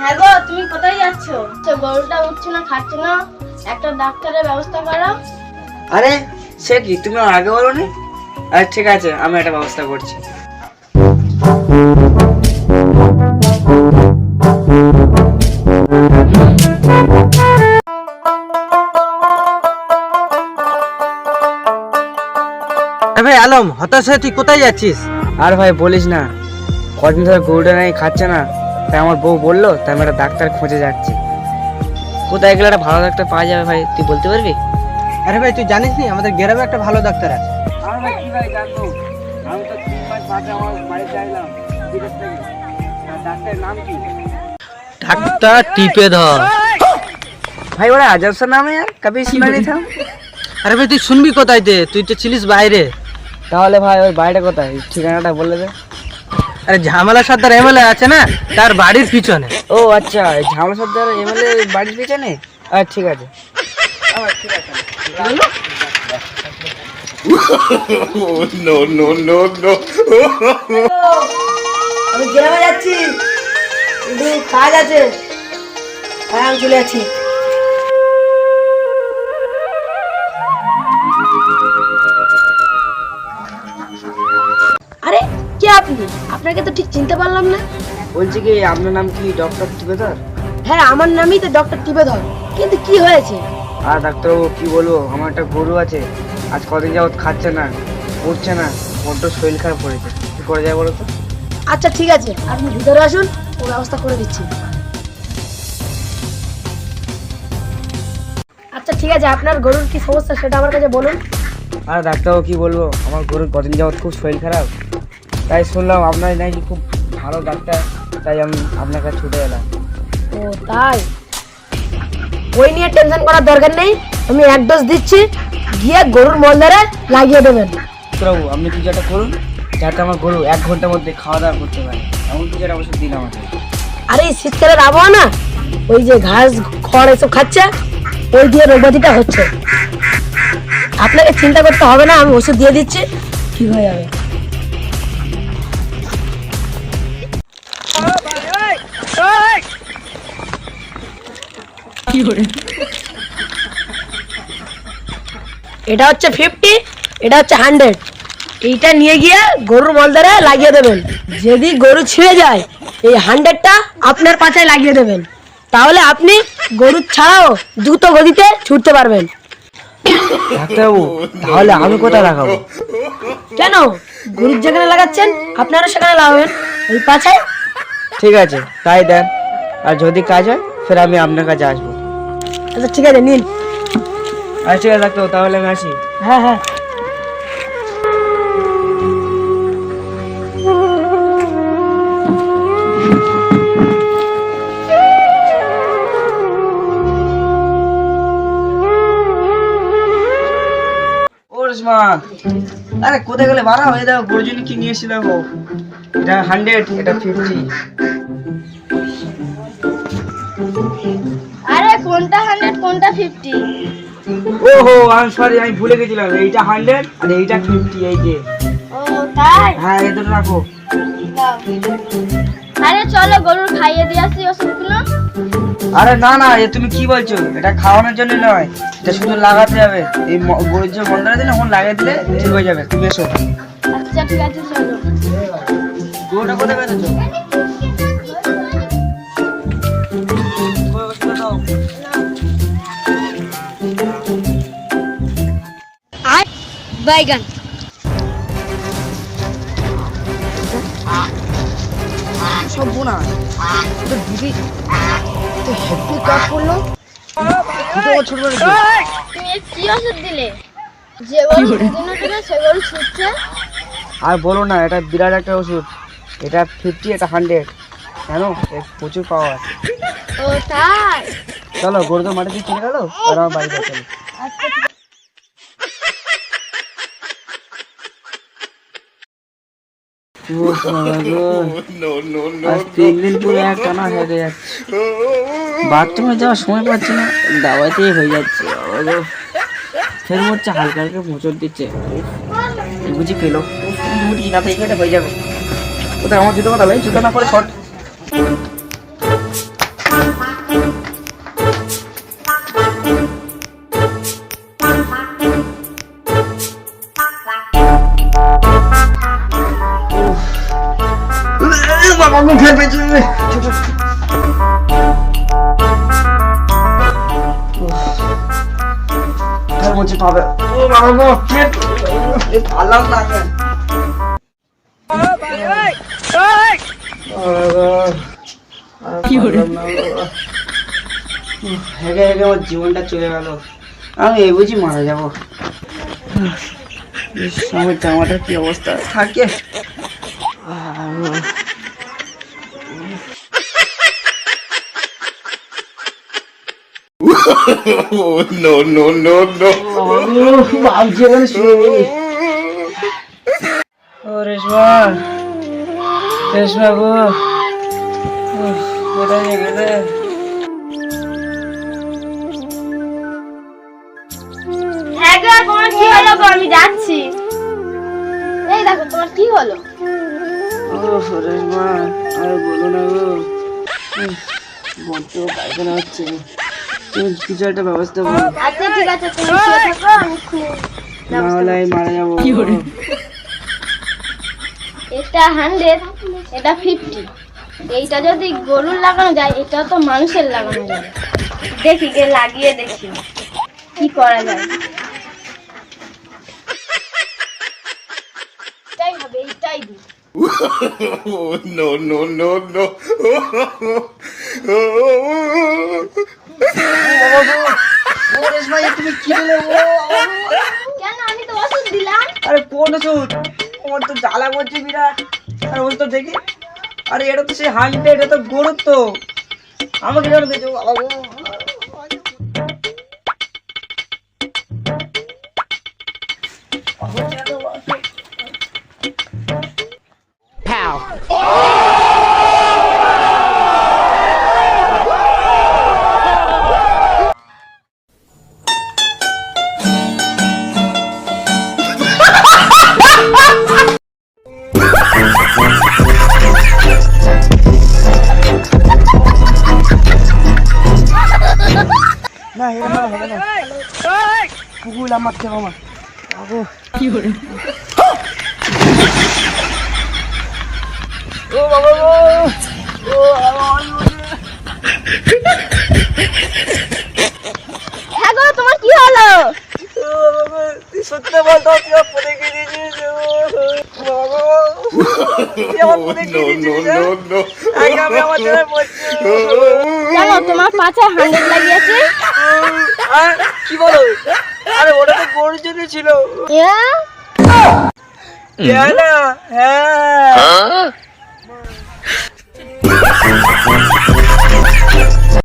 হ্যাঁ গো তুমি কোথায় যাচ্ছ? তো গরুটা উঠছে না খাচ্ছে না। একটা ডাক্তারের ব্যবস্থা করো আরে সে কি? তুমি আগে বলো নি আচ্ছা ঠিক আছে আমি একটা ব্যবস্থা করছি। ভাই আলম হতাশ হয়ে তুই কোথায় যাচ্ছিস? আর ভাই বলিস না। কদিন ধরে গরুটা নাই খাচ্ছে না। তাই আমার বউ বললো তাই আমি একটা ডাক্তার খুঁজে যাচ্ছি কোথায় গেলে একটা ভালো ডাক্তার পাওয়া যাবে ভাই তুই বলতে পারবি আরে ভাই তুই জানিস নি আমাদের গ্রামে একটা ভালো ডাক্তার আছে আর ভাই কি ভাই জানবো আমি তো তিন মাস বাদে আমার বাড়িতে আইলাম বিদেশ থেকে ডাক্তারের নাম কি ডাক্তার টিপে ধর भाई बड़ा अजब सा नाम है यार कभी सुना नहीं था আরে ভাই তুই শুনবি কোথায় তে তুই তো ছিলিস বাইরে তাহলে ভাই ওই বাড়িটা কোথায় ঠিকানাটা বলে দে আরে ঝামেলা সর্দার এমএলএ আছে না তার বাড়ির পিছনে। ও আচ্ছা ঝামলা সর্দার এমএলএ বাড়ির পিছনে? আচ্ছা ঠিক আছে। আমি গ্রামে যাচ্ছি। কাজ আছে। হ্যাঁ আমি চলে যাচ্ছি। আরে কে আপনি? আপনাকে তো ঠিক চিনতে পারলাম না। বলছি কি আপনার নাম কি ডক্টর টিবেদার হ্যাঁ আমার নামই তো ডক্টর টিবেধর কিন্তু কি হয়েছে? আর ডাক্তারবাবু কি বলব আমার একটা গরু আছে। আজ কদিন যাবত খাচ্ছে না উঠছে না বড্ড শরীর খারাপ করেছে। কি করে যায় বলো তো আচ্ছা ঠিক আছে আপনি ভিতরে আসুন ও ব্যবস্থা করে দিচ্ছি। আচ্ছা ঠিক আছে আপনার গরুর কি সমস্যা সেটা আমার কাছে বলুন। আর ডাক্তারবাবু কি বলব আমার গরুর কদিন যাবত খুব শরীর খারাপ। তাই শুনলাম আপনার নাকি খুব ভালো ডাক্তার তাই আমি আপনার কাছে ছুটে এলাম। ও তাই? ওই নিয়ে টেনশন করার দরকার নেই। আমি এক ডোজ দিচ্ছি গিয়ে গরুর মলদারে লাগিয়ে দেবেন। ডাক্তারবাবু আপনি কিছু একটা করুন যাতে আমার গরু এক ঘণ্টার মধ্যে খাওয়া দাওয়া করতে পারে। এমন কিছু একটা ওষুধ দিন আমাকে। আরে এই শীতকালের আবহাওয়া না ওই যে ঘাস খড় এসব খাচ্ছে ওই দিয়ে রোগবাদিটা হচ্ছে। আপনাকে চিন্তা করতে হবে না আমি ওষুধ দিয়ে দিচ্ছি ঠিক হয়ে যাবে? এটা হচ্ছে ফিফটি এটা হচ্ছে হান্ড্রেড এইটা নিয়ে গিয়ে গরুর মলদারে লাগিয়ে দেবেন। যদি গরু ছিঁড়ে যায় এই হান্ড্রেডটা আপনার পাছায় লাগিয়ে দেবেন। তাহলে আপনি গরু ছাড়াও দ্রুত গতিতে ছুটতে পারবেন। ডাক্তারবাবু তাহলে আমি কোথায় লাগাবো? কেন? গরুর যেখানে লাগাচ্ছেন আপনারও সেখানে লাগাবেন। ওই পাছায় ঠিক আছে তাই দেন। আর যদি কাজ হয় ফের আমি আপনার কাছে আসব। আচ্ছা ঠিক আছে নিন। আচ্ছা ঠিক আছে তাহলে আমি আসি। হ্যাঁ হ্যাঁ। ও রেশমা আরে কোথায় গেলে বাড়া হয়ে যাও গরুর কি নিয়ে এসেছি দেখো এটা হান্ড্রেড এটা ফিফটি কোনটা হান্ড্রেড কোনটা ফিফটি ওহো আমি সরি আমি ভুলে গেছিলাম। এইটা হান্ড্রেড আর এইটা ফিফটি এই যে। ও তাই? হ্যাঁ এই দুটো রাখো। আরে চলো গরুর খাইয়ে দিয়ে আসি ওষুধগুলো আরে না না এ তুমি কি বলছো? এটা খাওয়ানোর জন্য নয় এটা শুধু লাগাতে হবে। এই গরুর যে মন্দারা দিলে এখন লাগিয়ে দিলে ঠিক হয়ে যাবে। তুমি এসো। আচ্ছা ঠিক আছে চলো। গরুটা কোথায় বেঁধেছো বাইগান। সব বোনা। তো দিদি তো হেভি কাজ করল? দুটো বছর ধরে তো। তুমি এ কি ওষুধ দিলে? যে গরু সে গরু ছুটছে। আর বলো না এটা বিরাট একটা ওষুধ। এটা ফিফটি এটা হান্ড্রেড কেন? প্রচুর পাওয়ার ও তাই? চলো গরু তো মাঠে দিয়ে চলে গেলো? আর আমার চলো। আচ্ছা ঠিক আজ তিন দিন পুরো এক টানা যাচ্ছে বাথরুমে যাওয়ার সময় পাচ্ছি না দাওয়াতেই হয়ে যাচ্ছে ফের মনে হচ্ছে হালকা হালকা মোচর দিচ্ছে বুঝি পেল বুঝি না তো হয়ে যাবে ওটা আমার জুতো কথা লাগে জুতো না করে শর্ট বাবা মুখের পেছনে বলছে পাবে। ও বাবা গো পেট ভালো লাগে কি হেগে হেগে আমার জীবনটা চলে গেল। আমি এই বুঝি মারা যাব। আমার জামাটার কি অবস্থা? থাকে। no, no, no, no. ও রেশমা রেশমা গো। কোথায় গেলে? হ্যাঁ আমি যাচ্ছি। এই দেখো তোমার কি হলো? ও রেশমা আর বলো না গো। বড্ড পায়খানা হচ্ছে। তুমি কিছু একটা ব্যবস্থা করো। আচ্ছা ঠিক আছে তুমি শুয়ে থাকো আমি খুব না হলে আমি মারা যাব। এটা হান্ড্রেড এটা ফিফটি এইটা যদি গরুর লাগানো যায় এটা তো মানুষের লাগানো যাবে দেখি গে লাগিয়ে দেখি। কি করা যায়? এটাই হবে এইটাই দিই no, no, no, no. ভাই তুমি কেন? আমি তো দিলাম। তো জ্বালা আর তো দেখি। আরে, এটা তো সে হাঁড়িটা এটা তো গরুর তো। আমাকে কেন কুকুর আমার খেয়ে আমার। কি করে ও বাবা ও হ্যাঁ গো তোমার কি হলো? সত্যি বলতো তুই আমার পদে গিয়ে দিয়েছিস ও বাবা তোমার পাছায় হান্ড্রেড লাগিয়েছে। কি বলো? আরে ওটা তো গোর জন্য ছিল হ্যাঁ।, হ্যাঁ।